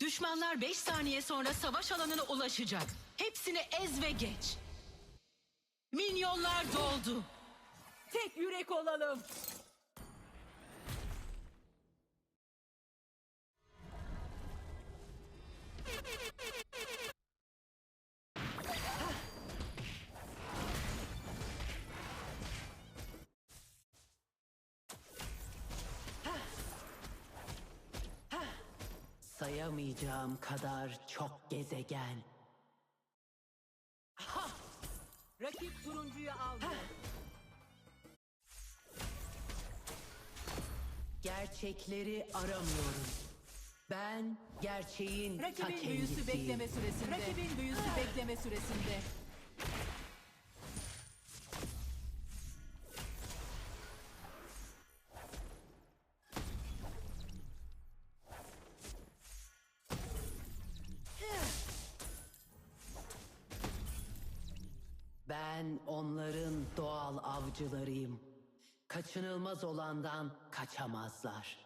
Düşmanlar 5 saniye sonra savaş alanına ulaşacak. Hepsini ez ve geç. Minyonlar doldu. Tek yürek olalım. Sayamayacağım kadar çok gezegen. Rakip turuncuyu aldı. Gerçekleri aramıyorum. Ben gerçeğin ta Rakibin büyüsü bekleme süresinde. Rakibin büyüsü bekleme süresinde. Kaçınılmaz olandan kaçamazlar.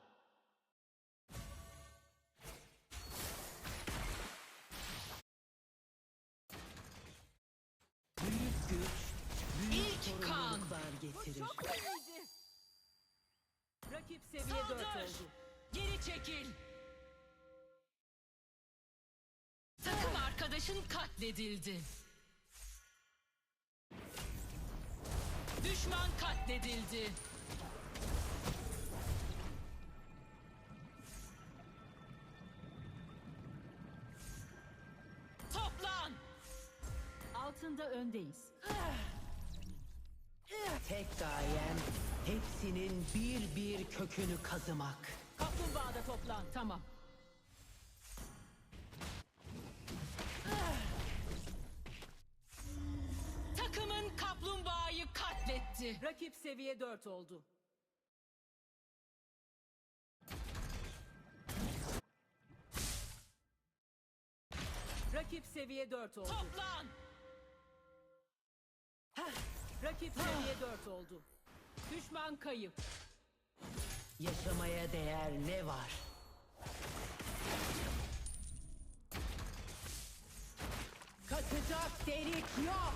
Büyük güç, büyük İlk kan. getirir. Çok iyiydi. Rakip seviye 4 Saldır. oldu. Geri çekil. Takım arkadaşın katledildi. Düşman katledildi. Toplan. Altında öndeyiz. Tek gayem hepsinin bir bir kökünü kazımak. Kaplumbağada toplan. Tamam. Takımın kaplumbağayı katletti. Rakip seviye 4 oldu. Rakip seviye 4 oldu. Toplan. Rakip seviye 4 oldu. Düşman kayıp. Yaşamaya değer ne var? Kaçacak delik yok.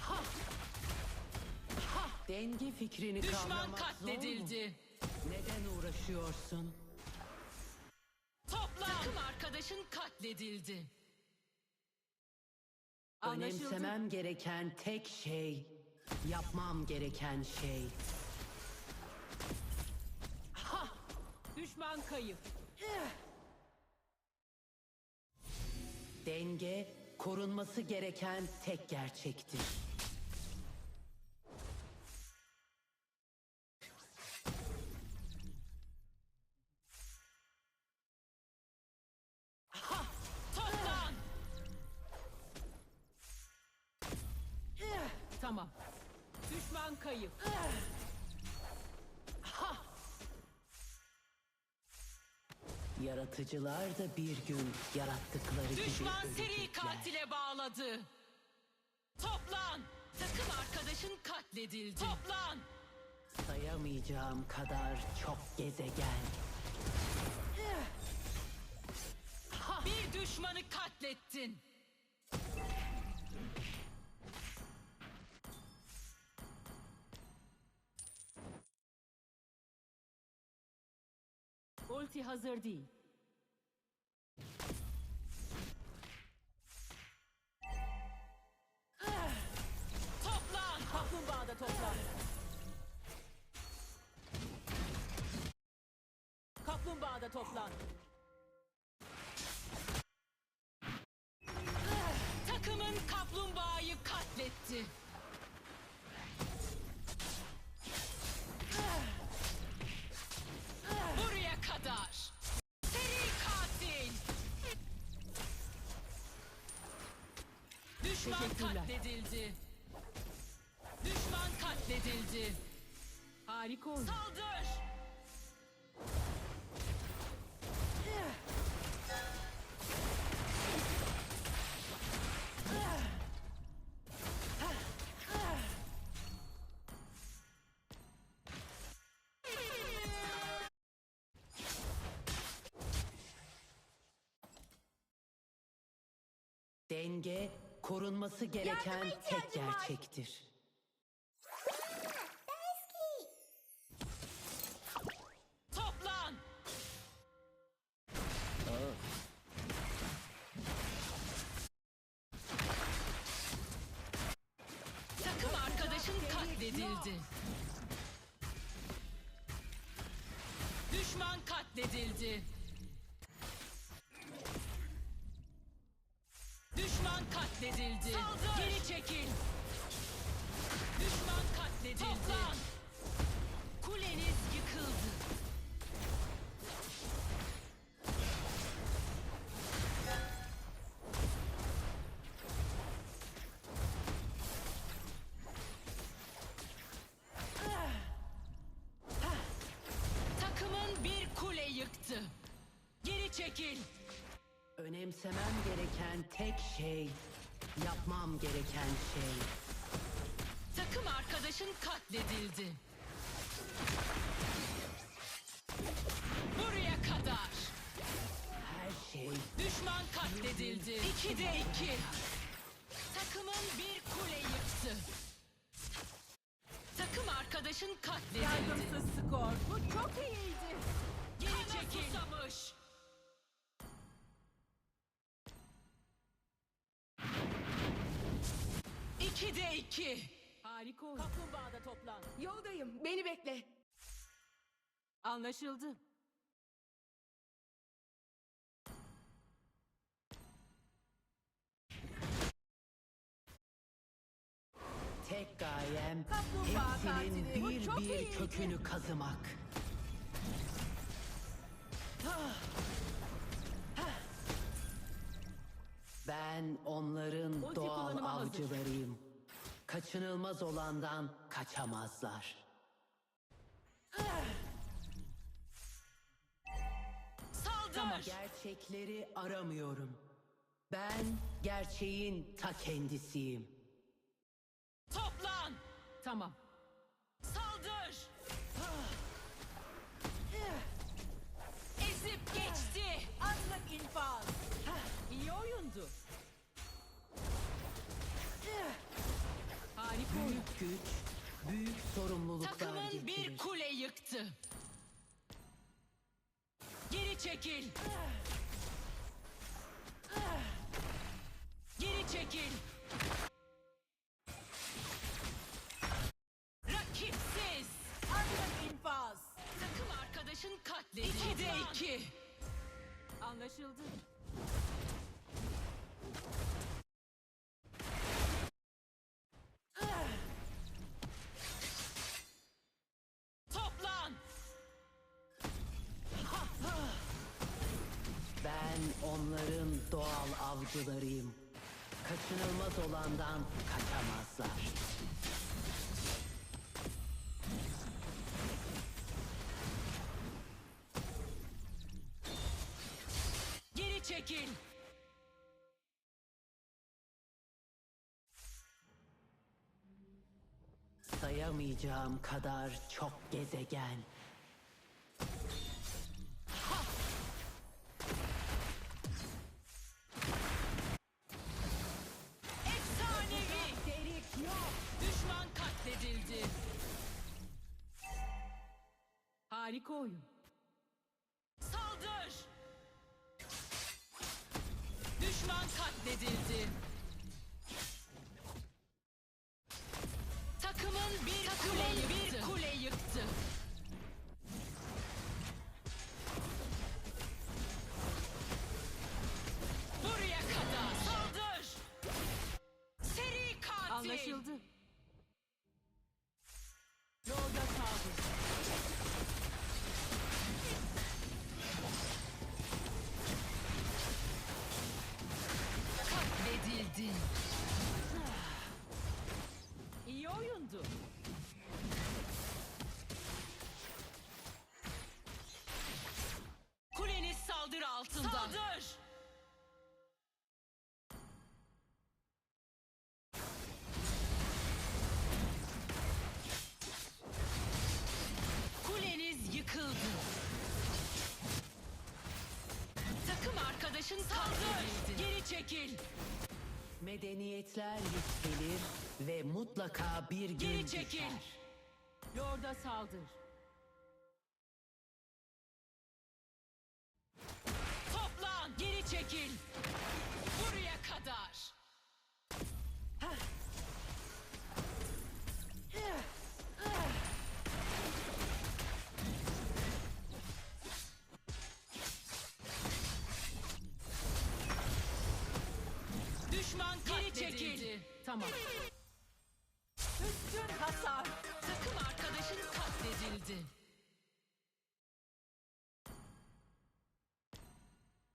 Ha! Ha! Denge fikrini Düşman kavramak katledildi. Neden uğraşıyorsun? Takım arkadaşın katledildi. Anlaşıldı. Önemsemem gereken tek şey, yapmam gereken şey. Düşman kayıp. Denge korunması gereken tek gerçektir. Yaratıcılar da bir gün yarattıkları Düşman gibi seri ölecekler. katile bağladı. Toplan. Takım arkadaşın katledildi. Toplan. Sayamayacağım kadar çok gezegen. Bir düşmanı katlettin. Ulti hazır değil. Kaplumbağada toplan. Kaplumbağada toplan. Takımın kaplumbağayı katletti. Buraya kadar. Seri katil. Düşman Teşekkürler. katledildi. Düşman katledildi. Harika oldu. Saldır! Denge korunması gereken tek gerçektir. Var. Katledildi. Düşman katledildi. Düşman katledildi. Geri çekil. Düşman katledildi. Toplan. Kuleniz yıkıldı. Tek şey, yapmam gereken şey. Takım arkadaşın katledildi. Buraya kadar. Her şey Düşman katledildi. İkide iki. Takımın bir kule yıktı. Takım arkadaşın katledildi. Yardımsız skor. Bu çok iyiydi. Geri çekil. Susamış. İkide iki. Harika oyun. Kaplumbağada toplan. Yoldayım. Beni bekle. Anlaşıldı. tek gayem Kaplumbağa hepsinin katili. Bu bir çok bir iyiydi. kökünü kazımak. Ben onların Ulti doğal kullanıma hazır. avcılarıyım. Kaçınılmaz olandan kaçamazlar. Saldır. Gerçekleri aramıyorum. Ben gerçeğin ta kendisiyim. Toplan. Tamam. Saldır. Ezip geçti. Anlık infaz. Güç, büyük sorumluluklar Takımın getirir. bir kule yıktı. Geri çekil. Geri çekil. Doğal avcılarıyım. Kaçınılmaz olandan kaçamazlar. Geri çekil. Sayamayacağım kadar çok gezegen. Çekil. Medeniyetler yükselir ve mutlaka bir gün Geri çekil. düşer. Lord'a saldır. Toplan. Geri çekil. Tamam. Üstün hasar. Takım arkadaşın katledildi.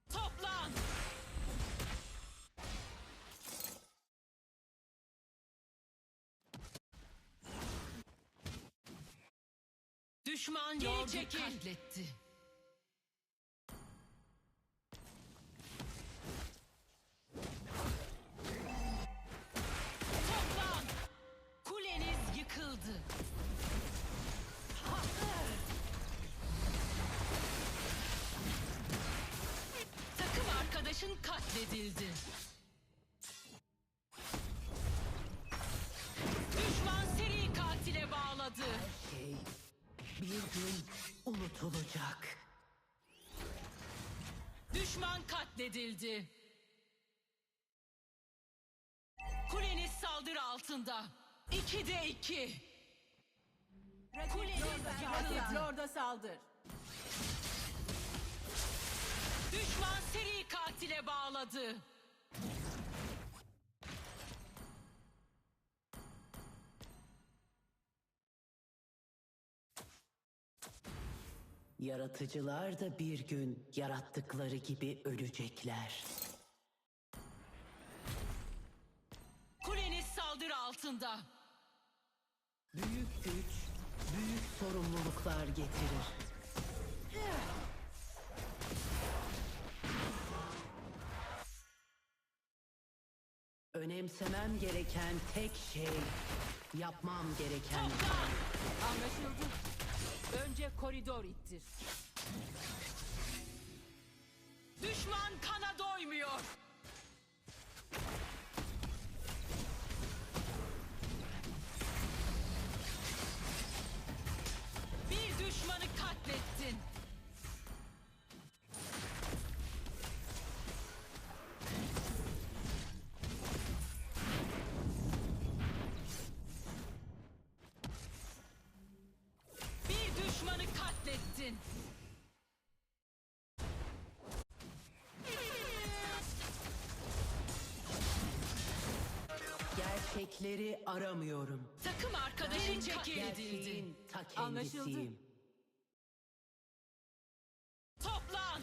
Toplan. Düşman geri çekil. katletti. Katledildi. Kuleniz saldırı altında. İkide iki. Kuleniz Rakip. Lord'a saldır. Düşman seri katile bağladı. Yaratıcılar da bir gün yarattıkları gibi ölecekler. Kuleniz saldırı altında. Büyük güç, büyük sorumluluklar getirir. Önemsemem gereken tek şey, yapmam gereken Toplan. Anlaşıldı. Önce koridor ittir. Düşman kana doymuyor. Bir düşmanı katlettin. Aramıyorum. Takım arkadaşın. Gerçeğin ta Anlaşıldı. Toplan!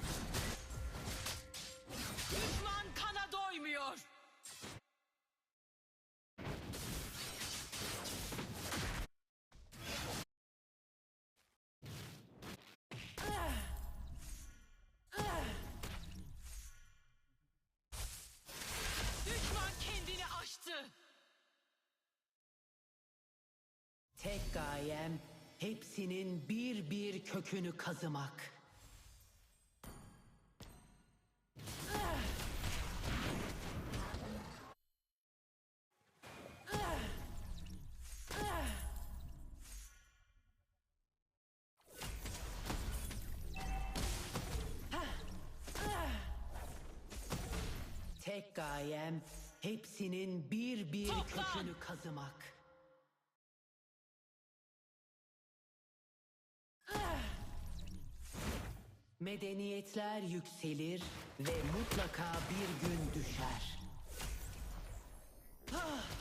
Gayem hepsinin bir bir kökünü kazımak. Tek gayem hepsinin bir bir Toplan! kökünü kazımak. Medeniyetler yükselir ve mutlaka bir gün düşer. Düşman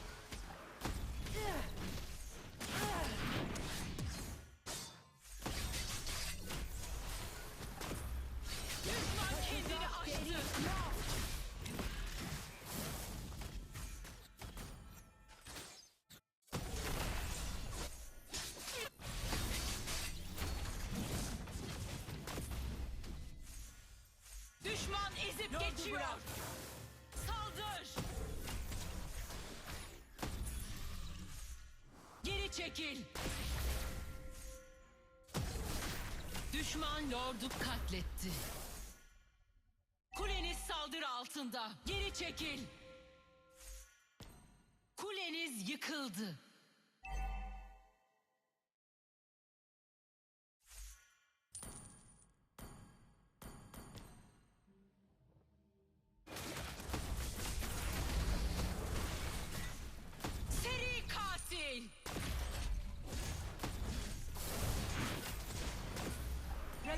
geçiyor. Saldır. Geri çekil. Düşman lordu katletti. Kuleniz saldırı altında. Geri çekil. Kuleniz yıkıldı.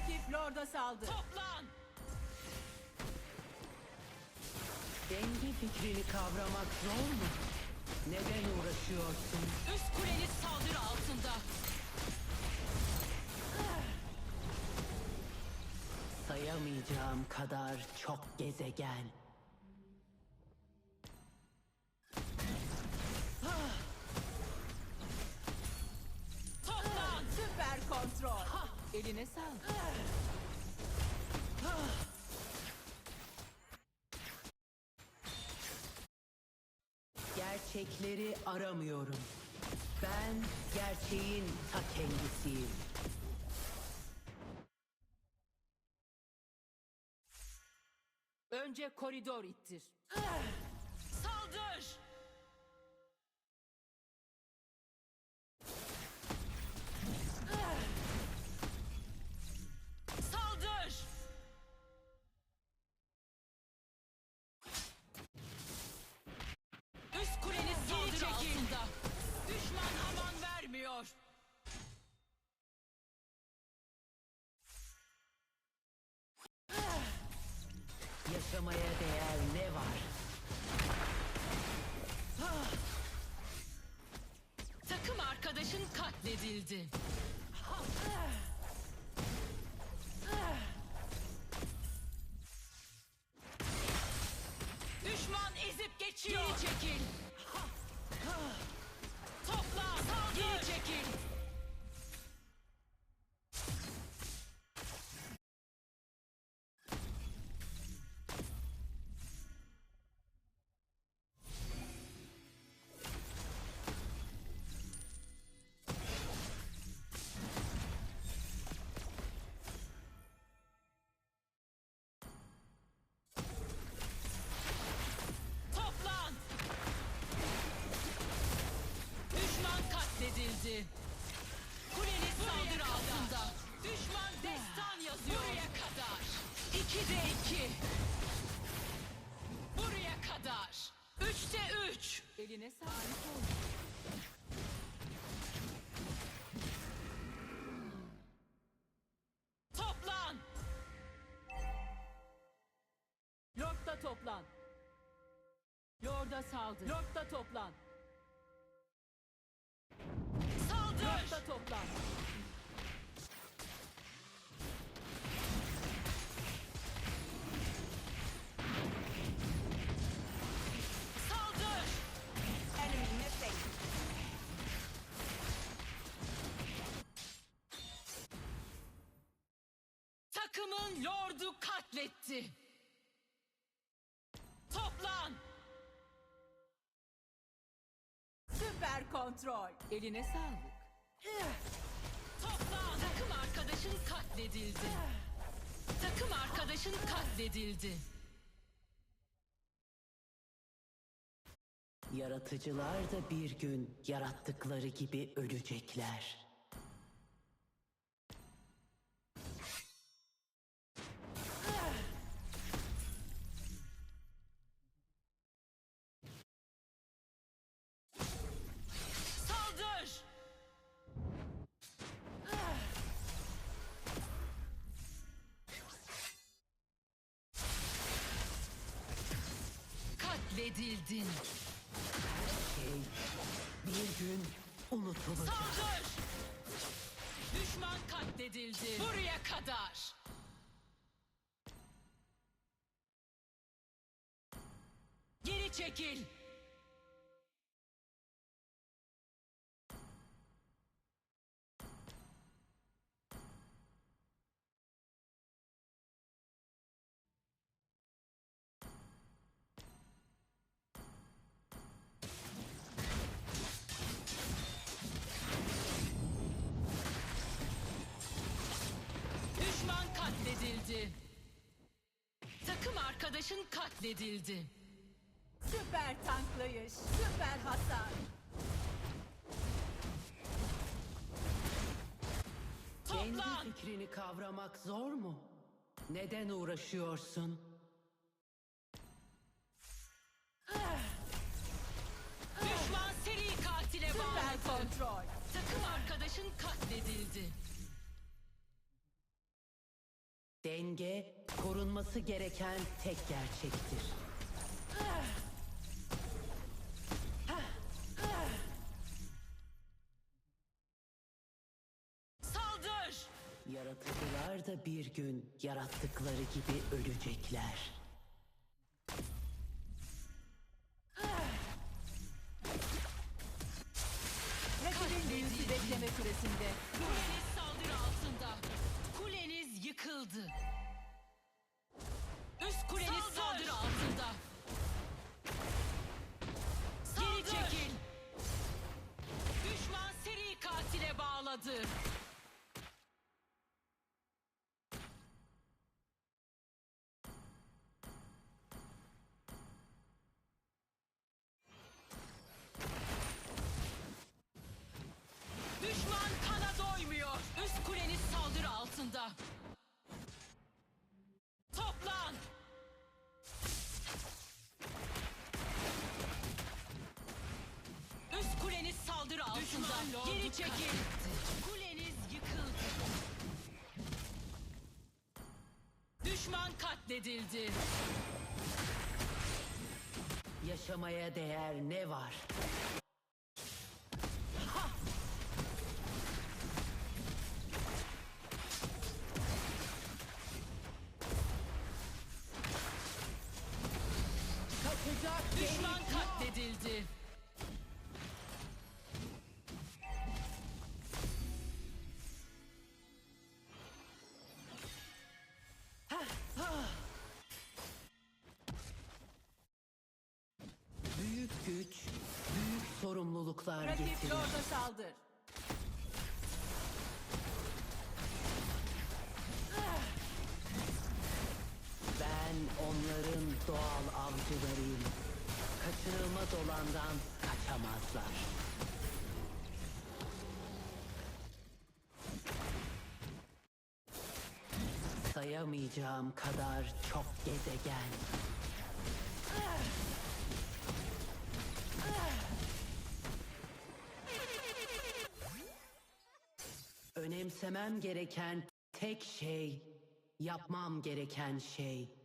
Rakip Lord'a saldı. Toplan. Denge fikrini kavramak zor mu? Neden uğraşıyorsun? Üst kuleniz saldırı altında. Sayamayacağım kadar çok gezegen. Eline sağlık. Gerçekleri aramıyorum. Ben gerçeğin ta kendisiyim. Önce koridor ittir. Saldır. Saldır. Yaşamaya değer ne var? Takım arkadaşın katledildi. Düşman ezip geçiyor. Geri çekil. Topla. Saldır. Geri çekil. Eline sağlık. Toplan. Lord'da toplan. Lord'a saldır. Lord'da toplan. Saldır. Lord'da toplan. Takımın lordu katletti. Toplan. Süper kontrol. Eline sağlık. Toplan. Takım arkadaşın katledildi. Takım arkadaşın katledildi. Yaratıcılar da bir gün yarattıkları gibi ölecekler. Katledildi. Buraya kadar. Geri çekil. Arkadaşın katledildi. Süper tanklayış, süper hasar. Kendi Toplan! fikrini kavramak zor mu? Neden uğraşıyorsun? Düşman seri katile Süper bağladı. kontrol. Takım arkadaşın katledildi. Denge korunması gereken tek gerçektir. Saldır! Yaratıcılar da bir gün yarattıkları gibi ölecekler. Rakibin büyüsü bekleme süresinde. Kuleniz saldırı altında. Kuleniz yıkıldı. Üst kuleniz saldırı altında. Geri çekil. Düşman seri katile bağladı. Geri çekil. Kuleniz yıkıldı. Düşman katledildi. Yaşamaya değer ne var? Doğal avcılarıyım. Kaçınılmaz olandan kaçamazlar. Sayamayacağım kadar çok gezegen. Önemsemem gereken tek şey, yapmam gereken şey.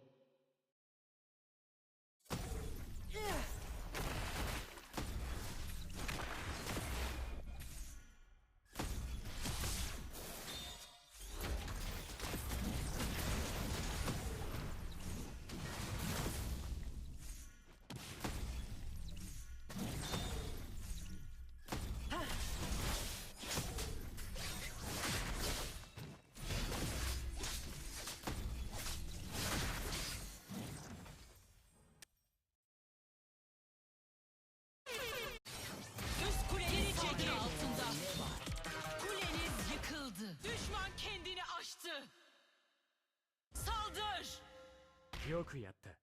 よくやった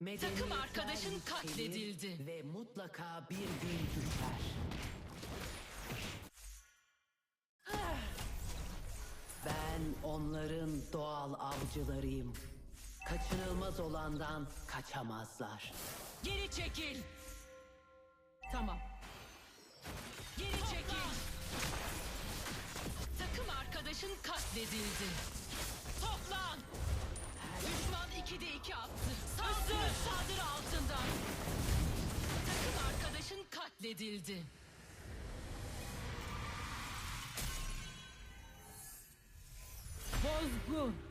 Medeniyetler arkadaşın yükselir katledildi. Ve mutlaka bir gün düşer. Ben onların doğal avcılarıyım. Kaçınılmaz olandan kaçamazlar. Geri çekil. Tamam. Arkadaşın katledildi. Toplan! Düşman 2'de 2 attı. Saldır! Saldırı altından. Takım arkadaşın katledildi. Bozgun!